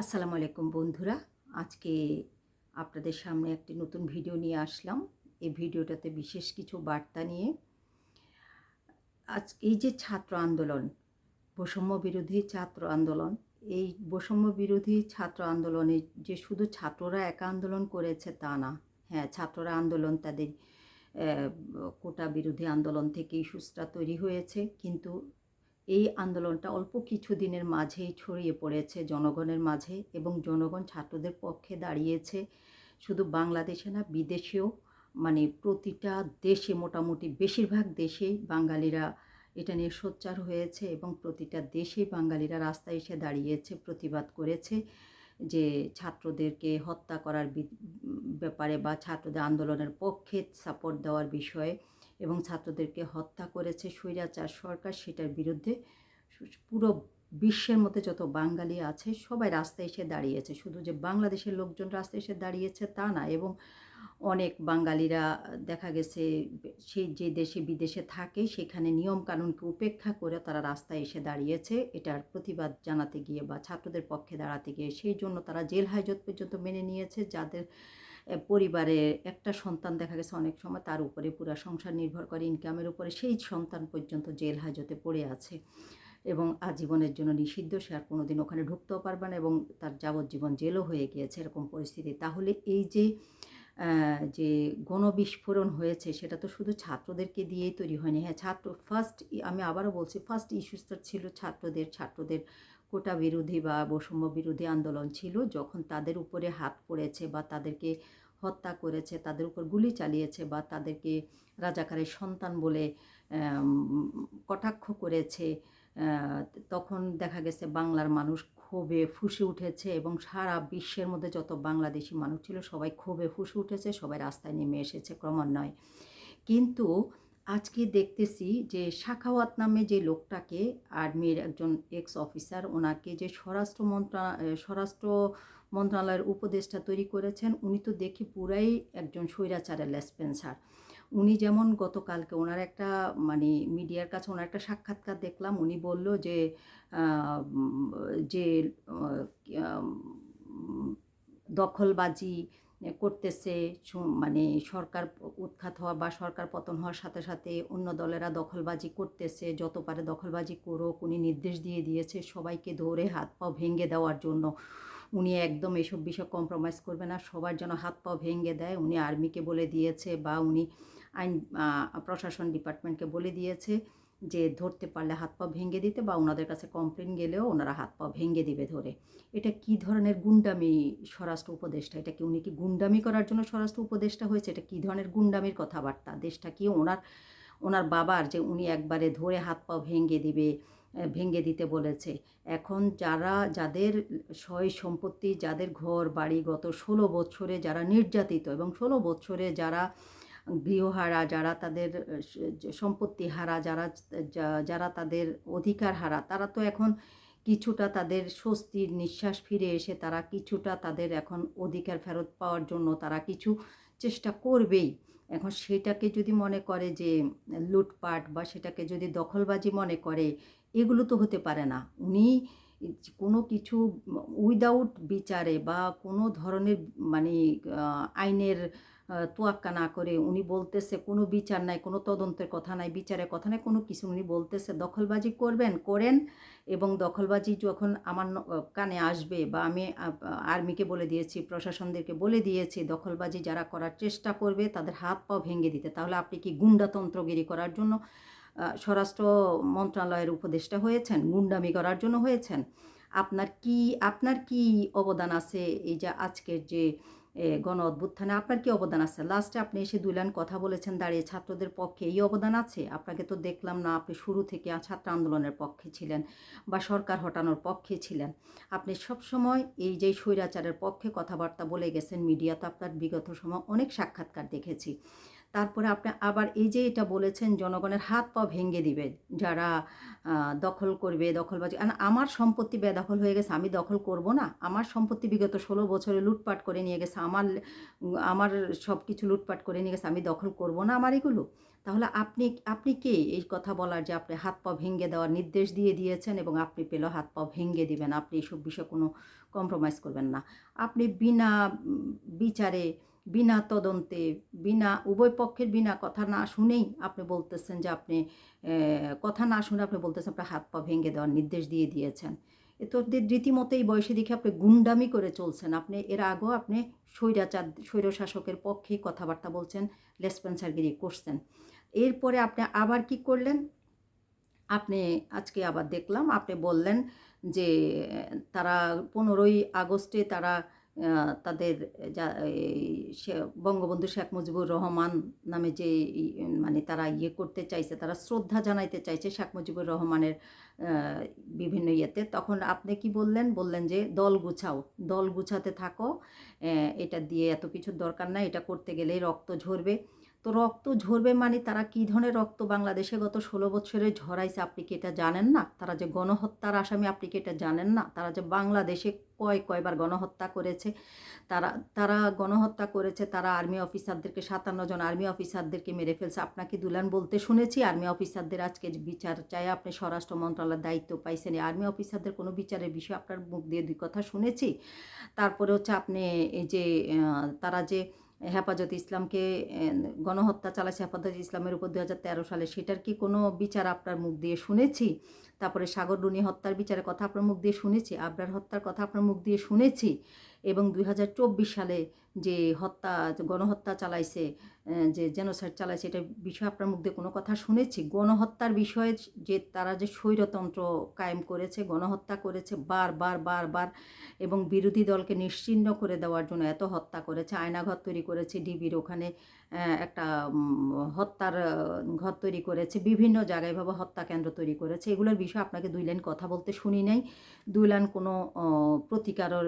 আসসালামু আলাইকুম বন্ধুরা। আজকে আপনাদের সামনে একটি নতুন ভিডিও নিয়ে আসলাম। এই ভিডিওটাতে বিশেষ কিছু বার্তা নিয়ে। আজ এই যে ছাত্র আন্দোলন, বৈষম্য বিরোধী ছাত্র আন্দোলন, এই বৈষম্য বিরোধী ছাত্র আন্দোলনে যে শুধু ছাত্ররা একা আন্দোলন করেছে তা না হ্যাঁ ছাত্ররা আন্দোলন তাদের কোটা বিরোধী আন্দোলন থেকে ইস্যুসটা তৈরি হয়েছে। কিন্তু এই আন্দোলনটা অল্প কিছু দিনের মাঝেই ছড়িয়ে পড়েছে জনগণের মাঝে এবং জনগণ ছাত্রদের পক্ষে দাঁড়িয়েছে। শুধু বাংলাদেশে না, বিদেশেও মানে প্রতিটা দেশে মোটামুটি বেশিরভাগ দেশেই বাঙালিরা এটা নিয়ে সোচ্চার হয়েছে এবং প্রতিটা দেশেই বাঙালিরা রাস্তায় এসে দাঁড়িয়েছে, প্রতিবাদ করেছে যে ছাত্রদেরকে হত্যা করার ব্যাপারে বা ছাত্রদের আন্দোলনের পক্ষে সাপোর্ট দেওয়ার বিষয়ে। এবং ছাত্রদেরকে হত্যা করেছে, স্বৈরাচার সরকার সেটার বিরুদ্ধে। পুরো বিশ্বের মধ্যে যত বাঙালি আছে, সবাই রাস্তায় এসে দাঁড়িয়েছে। শুধু যে বাংলাদেশের লোকজন রাস্তায় এসে দাঁড়িয়েছে তা না, এবং অনেক বাঙালিরা দেখা গেছে সেই যে দেশে বিদেশে থাকে, সেখানে নিয়ম কানুনকে উপেক্ষা করে তারা রাস্তায় এসে দাঁড়িয়েছে। এটার প্রতিবাদ জানাতে গিয়ে বা ছাত্রদের পক্ষে দাঁড়াতে গিয়ে, সেই জন্য তারা জেল হাজত পর্যন্ত মেনে নিয়েছে। যাদের পরিবারে একটা সন্তান দেখা গেছে অনেক সময় তার উপরে পুরো সংসার নির্ভর করে ইনকামের উপরে সেই সন্তান পর্যন্ত জেল হাজতে পড়ে আছে এবং আজীবনের জন্য নিষিদ্ধ, সে আর কোনোদিন ওখানে ঢুকতেও পারবে না এবং তার যাবজ্জীবন জেলও হয়ে গিয়েছে এরকম পরিস্থিতি। তাহলে এই যে যে গণবিস্ফোরণ হয়েছে সেটা তো শুধু ছাত্রদেরকে দিয়েই তৈরি হয়নি। হ্যাঁ ছাত্র ফার্স্ট আমি আবারও বলছি ফার্স্ট ইস্যুসটা ছিল ছাত্রদের ছাত্রদের কোটা বিরোধী বা বৈষম্য বিরোধী আন্দোলন ছিল, যখন তাদের উপরে হাত পড়েছে বা তাদেরকে হত্যা করেছে, তাদের উপর গুলি চালিয়েছে বা তাদেরকে রাজাকারের সন্তান বলে কটাক্ষ করেছে তখন দেখা গেছে বাংলার মানুষ ক্ষোভে ফুসে উঠেছে এবং সারা বিশ্বের মধ্যে যত বাংলাদেশি মানুষ ছিল সবাই ক্ষোভে ফুসে উঠেছে, সবাই রাস্তায় নেমে এসেছে ক্রমান্বয়ে। কিন্তু আজকে দেখতেছি যে শাখাওয়াত নামে যে লোকটাকে আর্মির একজন এক্স অফিসার ওনাকে যে স্বরাষ্ট্র মন্ত্রা স্বরাষ্ট্র মন্ত্রণালয়ের উপদেষ্টা তৈরি করেছেন, উনি তো দেখি পুরাই একজন স্বৈরাচারের লেসপেন্সার। উনি যেমন গতকালকে ওনার একটা মানে মিডিয়ার কাছে ওনার একটা সাক্ষাৎকার দেখলাম, উনি বলল যে যে দখলবাজি করতেছে মানে সরকার উৎখাত হওয়া বা সরকার পতন হওয়ার সাথে সাথে অন্য দলেরা দখলবাজি করতেছে, যত পারে দখলবাজি করুক, উনি নির্দেশ দিয়ে দিয়েছে সবাইকে ধরে হাত পা ভেঙে দেওয়ার জন্য। উনি একদম এসব বিষয়ে কম্প্রোমাইজ করবে না, সবার যেন হাত পা ভেঙে দেয়, উনি আর্মিকে বলে দিয়েছে বা উনি আইন প্রশাসন ডিপার্টমেন্টকে বলে দিয়েছে। যে ধরতে পারলে হাত পা ভেঙে দিতে বা ওনাদের কাছে কমপ্লেন গেলেও ওনারা হাত পা ভেঙে দিবে ধরে। এটা কি ধরনের গুন্ডামি স্বরাষ্ট্র উপদেষ্টা? এটা কি উনি কি গুন্ডামি করার জন্য স্বরাষ্ট্র উপদেষ্টা হয়েছে? এটা কি ধরনের গুন্ডামির কথাবার্তা? দেশটা কি ওনার ওনার বাবার যে উনি একবারে ধরে হাত পা ভেঙে দিবে ভেঙে দিতে বলেছে। এখন যারা, যাদের সয় সম্পত্তি, যাদের ঘর, বাড়ি গত ষোলো বছরে যারা নির্যাতিত এবং ষোলো বছরে যারা গৃহহারা যারা তাদের সম্পত্তি হারা যারা যারা তাদের অধিকার হারা, তারা তো এখন কিছুটা তাদের স্বস্তির নিঃশ্বাস ফিরে এসে তারা কিছুটা তাদের এখন অধিকার ফেরত পাওয়ার জন্য তারা কিছু চেষ্টা করবেই। এখন সেটাকে যদি মনে করে যে লুটপাট বা সেটাকে যদি দখলবাজি মনে করে, এগুলো তো হতে পারে না। উনি কোনো কিছু উইদাউট বিচারে বা কোনো ধরনের মানে আইনের তোয়াক্কা না করে উনি বলতেছে, কোনো বিচার নাই, কোনো তদন্তের কথা নাই, বিচারের কথা নাই, কোনো কিছু উনি বলতেছে। দখলবাজি করবেন, করেন এবং দখলবাজি যখন আমার কানে আসবে বা আমি আর্মিকে বলে দিয়েছি, প্রশাসনদেরকে বলে দিয়েছি, দখলবাজি যারা করার চেষ্টা করবে তাদের হাত পা ভেঙে দিতে। তাহলে আপনি কি গুন্ডাতন্ত্রগিরি করার জন্য স্বরাষ্ট্র মন্ত্রণালয়ের উপদেষ্টা হয়েছেন, গুন্ডামি করার জন্য হয়েছেন? আপনার কি আপনার কি অবদান আছে এই যে আজকের যে গণ অভ্যুত্থানে আপনার কি অবদান আছে? লাস্টে আপনি এসে দুই লাইন কথা বলেছেন, দাঁড়িয়ে ছাত্রদের পক্ষে এই অবদান আছে? আপনাকে তো দেখলাম না, আপনি শুরু থেকে ছাত্র আন্দোলনের পক্ষে ছিলেন বা সরকার হটানোর পক্ষে ছিলেন। আপনি সবসময় এই যে স্বৈরাচারের পক্ষে কথাবার্তা বলে গেছেন, মিডিয়া তো আপনার বিগত সময় অনেক সাক্ষাৎকার দেখেছি। তারপরে আপনি আবার এই যে এটা বলেছেন, জনগণের হাত পা ভেঙে দিবে, যারা দখল করবে, দখলবাজি আমার সম্পত্তি বেদখল হয়ে গেছে, আমি দখল করব না। আমার সম্পত্তি বিগত ষোলো বছরে লুটপাট করে নিয়ে গেছে, আমার আমার সব কিছু লুটপাট করে নিয়ে গেছে, আমি দখল করব না আমার এগুলো? তাহলে আপনি আপনি কে এই কথা বলার যে আপনি হাত পা ভেঙে দেওয়ার নির্দেশ দিয়ে দিয়েছেন এবং আপনি পেলেও হাত পা ভেঙে দিবেন, আপনি এসব বিষয়ে কোনো কম্প্রোমাইজ করবেন না। আপনি বিনা বিচারে বিনা তদন্তে, বিনা, উভয় পক্ষের বিনা কথা না শুনেই আপনি বলতেছেন যে আপনি কথা না শুনে আপনি বলতেছেন, আপনার হাত পা ভেঙে দেওয়ার নির্দেশ দিয়ে দিয়েছেন। এ তো রীতিমতো এই বয়সে দেখে আপনি গুন্ডামি করে চলছেন। আপনি এর আগেও আপনি স্বৈরাচার স্বৈর শাসকের পক্ষে কথাবার্তা বলছেন লেসপেন্সারগিরি করছেন। এরপরে আপনি আবার কি করলেন? আপনি আজকে আবার দেখলাম, আপনি বললেন যে, তারা পনেরোই আগস্টে তারা তাদের যা বঙ্গবন্ধু শেখ মুজিবুর রহমান নামে যে মানে তারা ইয়ে করতে চাইছে, তারা শ্রদ্ধা জানাইতে চাইছে শেখ মুজিবুর রহমানের বিভিন্ন ইয়েতে। তখন আপনি কি বললেন? বললেন যে, দল গুছাও, দল গুছাতে থাকো। এটা দিয়ে এত কিছুর দরকার নাই, এটা করতে গেলেই রক্ত ঝরবে। তো রক্ত ঝরবে মানে তারা কী ধরনের রক্ত? বাংলাদেশে গত ষোলো বছরে ঝরাইছে, আপনি কি এটা জানেন না? তারা যে গণহত্যার আসামি, আপনি কি এটা জানেন না? তারা যে বাংলাদেশে কয়, কয়বার গণহত্যা করেছে, তারা তারা গণহত্যা করেছে, তারা আর্মি অফিসারদেরকে, সাতান্ন জন আর্মি অফিসারদেরকে মেরে ফেলছে। আপনাকে দুলান বলতে শুনেছি, আর্মি অফিসারদের আজকে বিচার চাই। আপনি স্বরাষ্ট্র মন্ত্রণালয়ের দায়িত্ব পাইছেন। আর্মি অফিসারদের কোনো বিচারের বিষয়ে আপনার মুখ দিয়ে দুই কথা শুনেছি। তারপরে হচ্ছে আপনি এই যে তারা যে হেফাজত ইসলামকে গণহত্যা চালাচ্ছে হেফাজত ইসলামের উপর দু হাজার তেরো সালে, সেটার কি কোনো বিচার আপনার মুখ দিয়ে শুনেছি? তারপরে সাগর রুনি হত্যার বিচারের কথা আপনার মুখ দিয়ে শুনেছি, আবরার হত্যার কথা আপনার মুখ দিয়ে শুনেছি। এবং দুই হাজার চব্বিশ সালে যে হত্যা গণহত্যা চালাইছে যে জেনোসাইড চালাইছে, এটা বিষয়ে আপনার মধ্যে কোনো কথা শুনেছি? গণহত্যার বিষয়ে যে তারা যে স্বৈরতন্ত্র কায়েম করেছে, গণহত্যা করেছে, বার বার বার বার, এবং বিরোধী দলকে নিশ্চিহ্ন করে দেওয়ার জন্য এত হত্যা করেছে, আয়নাঘর তৈরি করেছে ডিবির ওখানে একটা হত্যার ঘর তৈরি করেছে, বিভিন্ন জায়গায় ভাবে হত্যা কেন্দ্র তৈরি করেছে। এগুলোর বিষয়ে আপনাকে দুই লাইন কথা বলতে শুনি নাই। দুই লাইন কোনো প্রতিকার প্রতিকারের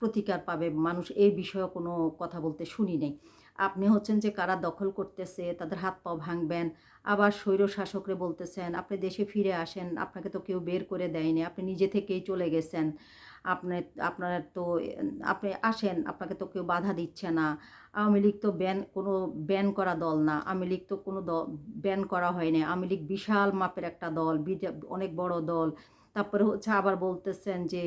প্রতিকার পাবে মানুষ এই বিষয়ে কোনো কথা বলতে শুনি নাই। আপনি হচ্ছেন যে কারা দখল করতেছে, তাদের হাত পা ভাঙবেন আবার স্বৈর শাসকরে বলতেছেন, আপনি দেশে ফিরে আসেন, আপনাকে তো কেউ বের করে দেয়নি, আপনি নিজে থেকেই চলে গেছেন, আপনি, আপনার তো, আপনি আসেন, আপনাকে তো কেউ বাধা দিচ্ছে না, আওয়ামী লীগ তো ব্যান, কোনো ব্যান করা দল না, আওয়ামী লীগ তো কোনো ব্যান করা হয়নি, আওয়ামী লীগ বিশাল মাপের একটা দল অনেক বড় দল। তারপরে হচ্ছে আবার বলতেছেন যে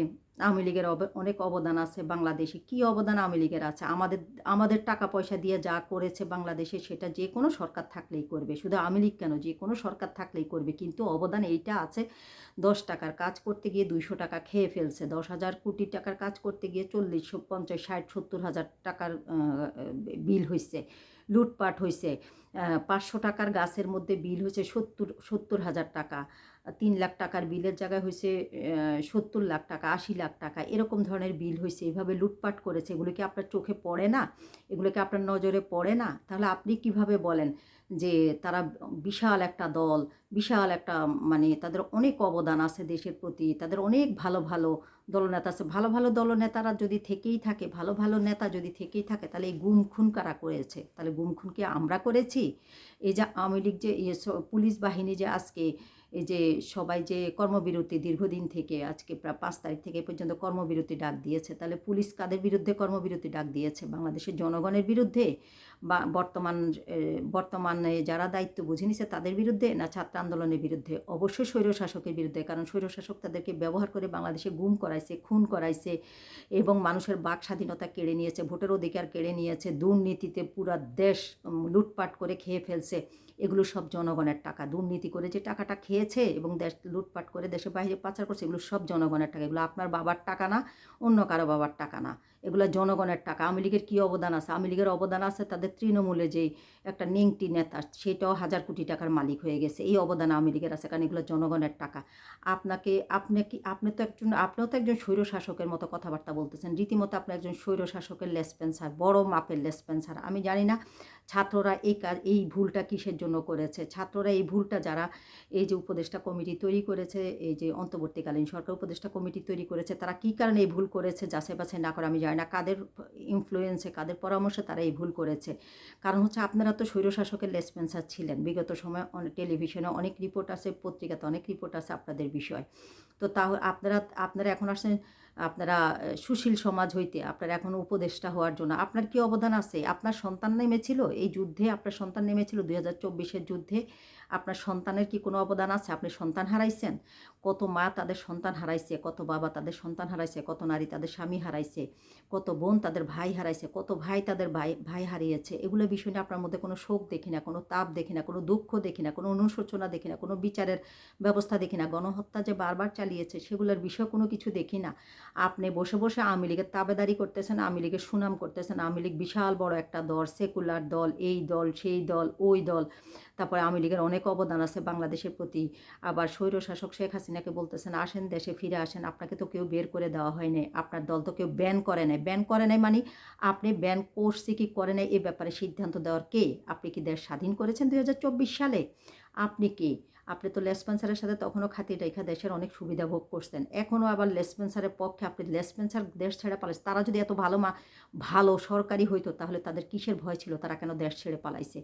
আওয়ামী লীগের অনেক অবদান আছে বাংলাদেশে। কি অবদান আওয়ামী লীগের আছে? আমাদের আমাদের টাকা পয়সা দিয়ে যা করেছে বাংলাদেশে সেটা যে কোনো সরকার থাকলেই করবে। শুধু আওয়ামী লীগ কেন? যে কোনো সরকার থাকলেই করবে। কিন্তু অবদান এইটা আছে, দশ টাকার কাজ করতে গিয়ে দুইশো টাকা খেয়ে ফেলছে। দশ হাজার কোটি টাকার কাজ করতে গিয়ে চল্লিশ পঞ্চাশ, ষাট, সত্তর হাজার টাকার বিল হয়েছে লুটপাট হয়েছে পাঁচশো টাকার গাছের মধ্যে বিল হয়েছে সত্তর সত্তর হাজার টাকা। তিন লাখ টাকার বিলের জায়গায় হয়েছে সত্তর লাখ টাকা, আশি লাখ টাকা, এরকম ধরনের বিল হয়েছে এইভাবে লুটপাট করেছে, এগুলো কি আপনার চোখে পড়ে না? এগুলো কি আপনার নজরে পড়ে না? তাহলে আপনি কীভাবে বলেন যে তারা বিশাল একটা দল, বিশাল একটা মানে তাদের অনেক অবদান আছে দেশের প্রতি, তাদের অনেক ভালো ভালো দলনেতা আছে, ভালো ভালো দলনেতারা যদি থেকেই থাকে, ভালো ভালো নেতা যদি থেকেই থাকে, তাহলে এই গুম খুন কারা করেছে? তাহলে গুম খুন কি আমরা করেছি? এই যে আওয়ামী লীগ যে ইয়ে পুলিশ বাহিনী যে আজকে এই যে সবাই যে কর্মবিরতি দীর্ঘদিন থেকে আজকে প্রায় পাঁচ তারিখ থেকে পর্যন্ত কর্মবিরতি ডাক দিয়েছে, তাহলে পুলিশ কাদের বিরুদ্ধে কর্মবিরতি ডাক দিয়েছে? বাংলাদেশের জনগণের বিরুদ্ধে? বা বর্তমান বর্তমানে যারা দায়িত্ব বুঝে নিছে তাদের বিরুদ্ধে না ছাত্র আন্দোলনের বিরুদ্ধে? অবশ্যই স্বৈরশাসকের বিরুদ্ধে, কারণ স্বৈরশাসক তাদেরকে ব্যবহার করে বাংলাদেশে গুম করাইছে, খুন করাইছে এবং মানুষের বাক স্বাধীনতা কেড়ে নিয়েছে, ভোটের অধিকার কেড়ে নিয়েছে, দুর্নীতিতে পুরা দেশ লুটপাট করে খেয়ে ফেলছে। এগুলো সব জনগণের টাকা। দুর্নীতি করে যে টাকাটা খেয়েছে এবং দেশ লুটপাট করে দেশের বাইরে পাচার করছে, এগুলো সব জনগণের টাকা। এগুলো আপনার বাবার টাকা না, অন্য কারও বাবার টাকা না। এগুলো জনগণের টাকা। আওয়ামী লীগের কী অবদান আছে? আওয়ামী লীগের অবদান আছে তাদের তৃণমূলে যেই একটা নেংটি নেতা, সেটাও হাজার কোটি টাকার মালিক হয়ে গেছে। এই অবদান আওয়ামী লীগের আছে কারণ এগুলো জনগণের টাকা। আপনাকে, আপনি কি, আপনি তো একজন, আপনিও তো একজন স্বৈর শাসকের মতো কথাবার্তা বলতেছেন। রীতিমতো আপনি একজন স্বৈর শাসকের লেসপেন্সার, বড় মাপের লেসপেন্সার। আমি জানি না ছাত্ররা এই কাজ, এই ভুলটা কিসের জন্য করেছে? ছাত্ররা এই ভুলটা যারা, এই যে উপদেষ্টা কমিটি তৈরি করেছে, এই যে অন্তর্বর্তীকালীন সরকার উপদেষ্টা কমিটি তৈরি করেছে, তারা কী কারণে এই ভুল করেছে, যাচাই বাছাই না করে আমি জানি না। কাদের ইনফ্লুয়েন্সে কাদের পরামর্শে তারা এই ভুল করেছে? কারণ হচ্ছে আপনারা তো স্বৈরশাসকের লেসপেন্সার ছিলেন। বিগত সময় অনেক টেলিভিশনে অনেক রিপোর্ট আছে পত্রিকাতে অনেক রিপোর্ট আছে আপনাদের বিষয়। তো তাহলে আপনারা আপনারা এখন আসছেন আপনারা সুশীল সমাজ হইতে আপনার এখন উপদেষ্টা হওয়ার জন্য আপনার কি অবদান আছে? আপনার সন্তান নেমেছিল? এই যুদ্ধে আপনার সন্তান নেমেছিল, দুই হাজার চব্বিশের যুদ্ধে আপনার সন্তানের কি কোনো অবদান আছে? আপনি সন্তান হারাইছেন? কত মা তাদের সন্তান হারাইছে, কত বাবা তাদের সন্তান হারাইছে, কত নারী তাদের স্বামী হারাইছে, কত বোন তাদের ভাই হারাইছে, কত ভাই তাদের ভাই ভাই হারিয়েছে, এগুলো বিষয় নিয়ে আপনার মধ্যে কোনো শোক দেখি না, কোনো তাপ দেখি না, কোনো দুঃখ দেখি না, কোনো অনুশোচনা দেখি না, কোনো বিচারের ব্যবস্থা দেখি না, গণহত্যা যে বারবার চালিয়েছে, সেগুলোর বিষয় কোনো কিছু দেখি না। আপনি বসে বসে আওয়ামী লীগের তাবেদারি করতেছেন, আওয়ামী লীগের সুনাম করতেছেন, আওয়ামী লীগ বিশাল বড় একটা দল, সেকুলার দল, এই দল, সেই দল, ওই দল। তারপরে আওয়ামী লীগের অনেক অবদান আছে বাংলাদেশের প্রতি। আবার স্বৈরশাসক শেখ হাসিনাকে বলতেছেন, আসেন, দেশে ফিরে আসেন। আপনাকে তো কেউ বের করে দেওয়া হয় নাই। আপনার দল তো কেউ ব্যান করে নাই। ব্যান করে নাই মানে আপনি ব্যান করছে কি করে নাই, এ ব্যাপারে সিদ্ধান্ত দেওয়ার কে? আপনি কি দেশ স্বাধীন করেছেন দুই হাজার চব্বিশ সালে? আপনি কি? আপনি তো লেসপেন্সারের সাথে তখনও খাতির রেখা দেশের অনেক সুবিধা ভোগ করছেন। এখনও আবার লেসপেন্সারের পক্ষে আপনি লেসপেন্সার দেশ ছেড়ে পালাইছে তারা যদি এত ভালো মা ভালো সরকারি হইতো, তাহলে তাদের কিসের ভয় ছিল? তারা কেন দেশ ছেড়ে পালাইছে?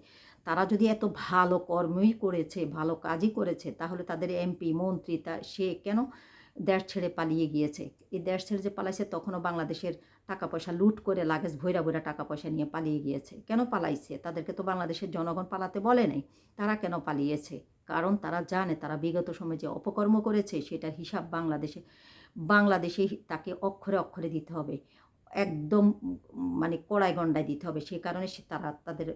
তারা যদি এত ভালো কর্মই করেছে, ভালো কাজই করেছে, তাহলে তাদের এমপি, মন্ত্রী, তা সে কেন দেশ ছেড়ে পালিয়ে গিয়েছে? এই দেশ ছেড়ে যে পালাইছে, তখনও বাংলাদেশের টাকা পয়সা লুট করে লাগেজ ভৈরা ভৈরা টাকা পয়সা নিয়ে পালিয়ে গিয়েছে। কেন পালাইছে? তাদেরকে তো বাংলাদেশের জনগণ পালাতে বলে নাই। তারা কেন পালিয়েছে? কারণ তারা জানে, তারা বিগত সময়ে যে অপকর্ম করেছে, সেটার হিসাব বাংলাদেশে বাংলাদেশে তাকে অক্ষরে অক্ষরে দিতে হবে। একদম মানে কড়াই গণ্ডায় দিতে হবে। সে কারণে সে তারা তাদের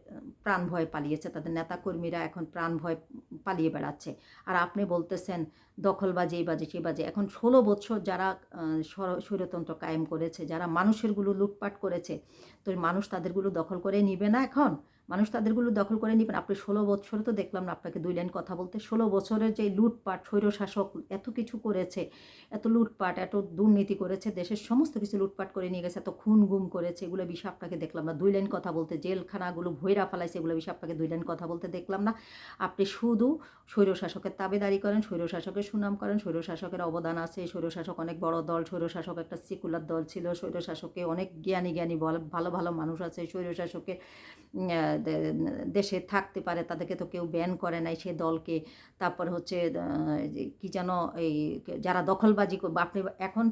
প্রাণ ভয় পালিয়েছে। তাদের নেতাকর্মীরা এখন প্রাণ ভয় পালিয়ে বেড়াচ্ছে। আর আপনি বলতেছেন দখলবাজি এই বাজে সেই বাজে। এখন ষোলো বছর যারা স্বৈরতন্ত্র কায়েম করেছে, যারা মানুষেরগুলো লুটপাট করেছে, তো মানুষ তাদেরগুলো দখল করে নিবে না এখন? মানুষ তাদেরগুলো দখল করে নেবেন। আপনি ষোলো বছরে তো দেখলাম না আপনাকে দুই লাইন কথা বলতে। ষোলো বছরের যে লুটপাট, স্বৈরশাসক এত কিছু করেছে, এত লুটপাট, এত দুর্নীতি করেছে, দেশের সমস্ত কিছু লুটপাট করে নিয়ে গেছে, এত খুন গুম করেছে, এগুলো বিষয়ে আপনাকে দেখলাম না। দুই লাইন কথা বলতে, জেলখানাগুলো ভৈরা ফেলাইছে, এগুলো বিষয়ে আপনাকে দুই লাইন কথা বলতে দেখলাম না। আপনি শুধু স্বৈরশাসকের তাবেদারি করেন, স্বৈরশাসকের সুনাম করেন, স্বৈরশাসকের অবদান আছে, স্বৈরশাসক অনেক বড় দল, স্বৈরশাসক একটা সিকুলার দল ছিল, স্বৈরশাসকে অনেক জ্ঞানী জ্ঞানী ভালো ভালো মানুষ আছে স্বৈরশাসকে দেশে থাকতে পারে, তাদেরকে তো কেউ ব্যান করে নাই সে দলকে। তারপর হচ্ছে কি যেন এই যারা দখলবাজি আপনি এখন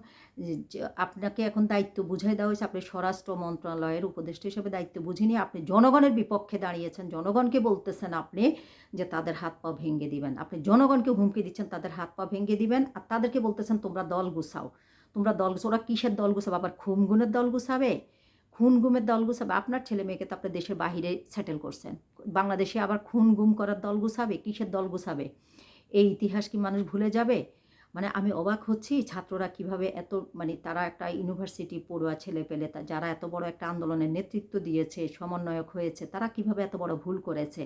আপনাকে এখন দায়িত্ব বুঝাই দেওয়া হয়েছে, আপনি স্বরাষ্ট্র মন্ত্রণালয়ের উপদেষ্টা হিসেবে দায়িত্ব বুঝে নিয়ে আপনি জনগণের বিপক্ষে দাঁড়িয়েছেন, জনগণকে বলতেছেন আপনি যে তাদের হাত পা ভেঙে দিবেন। আপনি জনগণকে হুমকি দিচ্ছেন, তাদের হাত পা ভেঙে দিবেন, আর তাদেরকে বলতেছেন তোমরা দল গুছাও। তোমরা দল ওরা কিসের দল গুছাবে? আবার খুমগুনের দল গুছাবে? খুন গুমের দল গুছাবে আপনার ছেলে মেয়েকে তো আপনার দেশের বাহিরে সেটেল করছেন। বাংলাদেশে আবার খুন গুম করার দল গুছাবে কিসের দল গুছাবে এই ইতিহাস কি মানুষ ভুলে যাবে? মানে আমি অবাক হচ্ছি ছাত্ররা কীভাবে এত মানে তারা একটা ইউনিভার্সিটি পড়ুয়া ছেলে পেলে যারা এত বড় একটা আন্দোলনের নেতৃত্ব দিয়েছে, সমন্বয়ক হয়েছে, তারা কীভাবে এত বড় ভুল করেছে?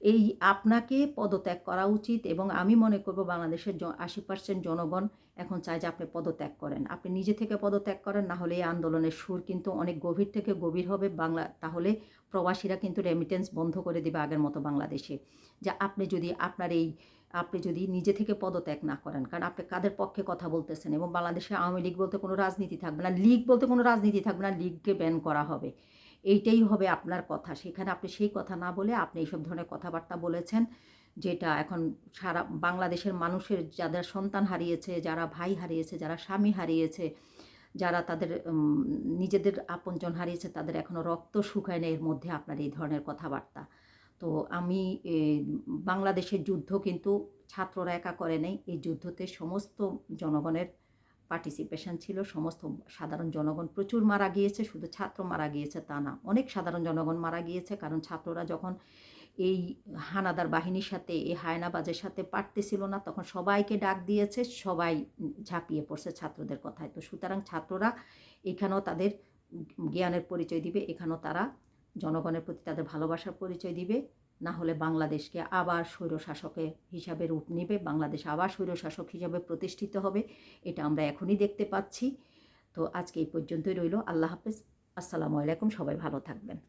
এই আপনাকে পদত্যাগ করা উচিত এবং আমি মনে করব বাংলাদেশের আশি পার্সেন্ট জনগণ এখন চায় যে আপনি পদত্যাগ করেন। আপনি নিজে থেকে পদত্যাগ করেন, না হলে এই আন্দোলনের সুর কিন্তু অনেক গভীর থেকে গভীর হবে বাংলা, তাহলে প্রবাসীরা কিন্তু রেমিটেন্স বন্ধ করে দেবে আগের মতো বাংলাদেশে। যে আপনি যদি আপনার এই, আপনি যদি নিজে থেকে পদত্যাগ না করেন, কারণ আপনি কাদের পক্ষে কথা বলতেছেন এবং বাংলাদেশে আওয়ামী লীগ বলতে কোনো রাজনীতি থাকবে না, লীগ বলতে কোনো রাজনীতি থাকবে না, লীগকে ব্যান করা হবে। এইটাই হবে আপনার কথা। সেখানে আপনি সেই কথা না বলে আপনি এইসব ধরনের কথাবার্তা বলেছেন, যেটা এখন সারা বাংলাদেশের মানুষের যাদের সন্তান হারিয়েছে, যারা ভাই হারিয়েছে, যারা স্বামী হারিয়েছে, যারা তাদের নিজেদের আপনজন হারিয়েছে, তাদের এখনও রক্ত শুকায় না এর মধ্যে আপনার এই ধরনের কথাবার্তা। তো আমি বাংলাদেশের যুদ্ধ কিন্তু ছাত্ররা একা করে নেই। এই যুদ্ধতে সমস্ত জনগণের পার্টিসিপেশন ছিল, সমস্ত সাধারণ জনগণ প্রচুর মারা গিয়েছে, শুধু ছাত্র মারা গিয়েছে তা না, অনেক সাধারণ জনগণ মারা গিয়েছে, কারণ ছাত্ররা যখন এই হানাদার বাহিনীর সাথে, এই হায়নাবাজের সাথে পারতেছিল না, তখন সবাইকে ডাক দিয়েছে, সবাই ঝাঁপিয়ে পড়ছে ছাত্রদের কথায়। তো সুতরাং ছাত্ররা এখানেও তাদের জ্ঞানের পরিচয় দিবে, এখানেও তারা জনগণের প্রতি তাদের ভালোবাসার পরিচয় দিবে। না হলে বাংলাদেশকে আবার স্বৈরশাসকের হিসাবে রূপ নেবে, বাংলাদেশ আবার স্বৈরশাসক হিসাবে প্রতিষ্ঠিত হবে, এটা আমরা এখনই দেখতে পাচ্ছি। তো আজকে এই পর্যন্তই রইল। আল্লাহ হাফেজ। আসসালামু আলাইকুম। সবাই ভালো থাকবেন।